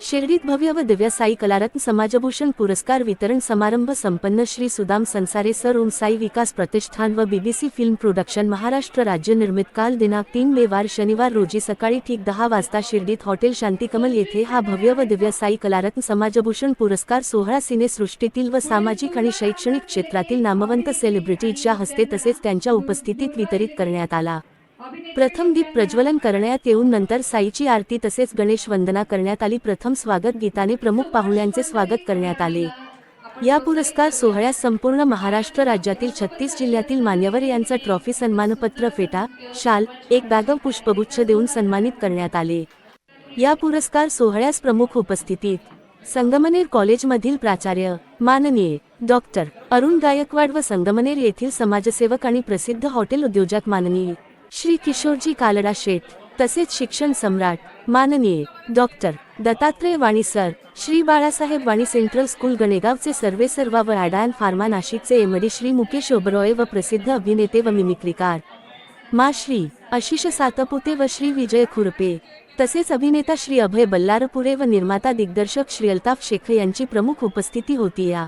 शिर्डीत भव्य व दिव्या साई कलारत्न समाजभूषण पुरस्कार वितरण समारंभ संपन्न श्री सुदाम संसारे सर ओम साई विकास प्रतिष्ठान व बीबीसी फिल्म प्रोडक्शन महाराष्ट्र राज्य निर्मित काल दिनांक तीन मे वार शनिवार रोजी सकाळी ठीक दहा वाजता शिर्डीत हॉटेल शांतिकमल येथे हा भव्य व दिव्या साई कलारत्न समाजभूषण पुरस्कार सोहळा सिनेसृष्टीतील व सामाजिक आणि शैक्षणिक क्षेत्रातील नामवंत सेलिब्रिटीजच्या हस्ते तसेच त्यांच्या उपस्थितीत वितरित करण्यात आला. प्रथम दीप प्रज्वलन करण्यात येऊन नंतर साईची आरती तसेच गणेश वंदना करण्यात आली. प्रथम स्वागत गीताने प्रमुख पाहुण्यांचे स्वागत करण्यात आले. या पुरस्कार सोहळ्यास संपूर्ण महाराष्ट्र राज्यातील छत्तीस जिल्ह्यातील मान्यवर यांचा ट्रॉफी सन्मानपत्र फेटा शाल एक बॅग पुष्पगुच्छ देऊन सन्मानित करण्यात आले. या पुरस्कार सोहळ्यास प्रमुख उपस्थितीत संगमनेर कॉलेजमधील प्राचार्य माननीय डॉक्टर अरुण गायकवाड व संगमनेर येथील समाजसेवक आणि प्रसिद्ध हॉटेल उद्योजक माननीय श्री किशोरजी कालडा शेठ तसेच शिक्षण सम्राट माननीय doctor Dattatray Vani sir Shri Balasaheb Vani central school गणेगावचे सर्वे सर्वा व ॲडायन फार्मा नाशिकचे एमडी श्री मुकेश ओबरॉय व प्रसिद्ध अभिनेते व मिमिक्रीकार. मा श्री आशिष सातपुते व श्री विजय खुरपे तसेच अभिनेता श्री अभय बल्लारपुरे व निर्माता दिग्दर्शक श्री अल्ताफ शेख यांची प्रमुख उपस्थिती होती या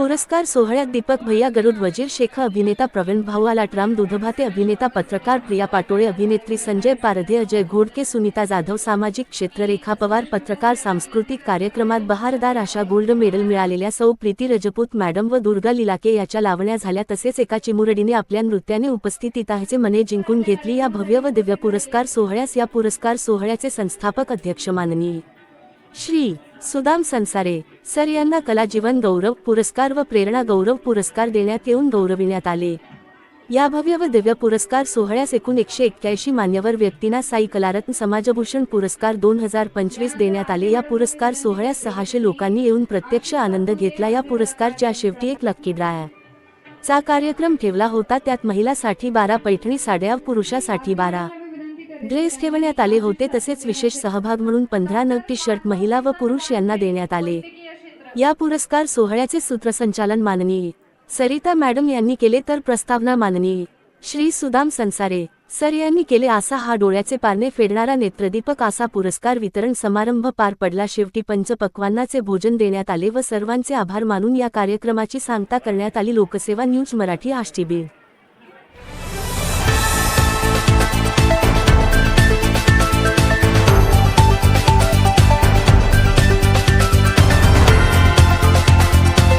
पुरस्कार सोहळ्यात दीपक भैया गरुड वजीर शेख अभिनेता प्रवीण भाऊ आलाटराम दुधभाते अभिनेता पत्रकार प्रिया पाटोळे अभिनेत्री संजय पारधे अजय घोडके सुनीता जाधव सामाजिक क्षेत्र रेखा पवार पत्रकार सांस्कृतिक कार्यक्रमात बहारदार अशा गोल्ड मेडल मिळालेल्या सौ प्रीती रजपूत मॅडम व दुर्गा लिलाके याच्या लावण्या झाल्या. तसेच एका चिमुरडीने आपल्या नृत्याने उपस्थितीताचे मने जिंकून घेतली. या भव्य व दिव्य पुरस्कार सोहळ्यास या पुरस्कार सोहळ्याचे संस्थापक अध्यक्ष माननीय श्री सुदाम संसारे सर यांना कला जीवन गौरव पुरस्कार व प्रेरणा गौरव पुरस्कार देण्यात येऊन गौरविण्यात आले. या भव्य व दिव्य पुरस्कार सोहळ्यास एकूण एकशे एक्क्याऐंशी मान्यवर व्यक्तींना साई कलारत्न समाजभूषण पुरस्कार दोन हजार पंचवीस देण्यात आले. या पुरस्कार सोहळ्यास सहाशे लोकांनी येऊन प्रत्यक्ष आनंद घेतला. या पुरस्कारच्या शेवटी एक लक्की ड्राया चा कार्यक्रम ठेवला होता. त्यात महिलासाठी बारा पैठणी साड्या पुरुषासाठी बारा. ड्रेस ठेवण्यात आले होते तसेच विशेष सहभाग म्हणून पंधरा नग टी शर्ट महिला व पुरुष यांना देण्यात आले. या पुरस्कार सोहळ्याचे सूत्रसंचालन माननीय सरिता मॅडम यांनी केले तर प्रस्तावना माननीय श्री सुदाम संसारे सर यांनी केले असा हा डोळ्याचे पारणे फेडणारा नेत्रदीपक असा पुरस्कार वितरण समारंभ पार पडला. शेवटी पंचपक्वांनाचे भोजन देण्यात आले व सर्वांचे आभार मानून या कार्यक्रमाची सांगता करण्यात आली. लोकसेवा न्यूज मराठी आष्टीबीड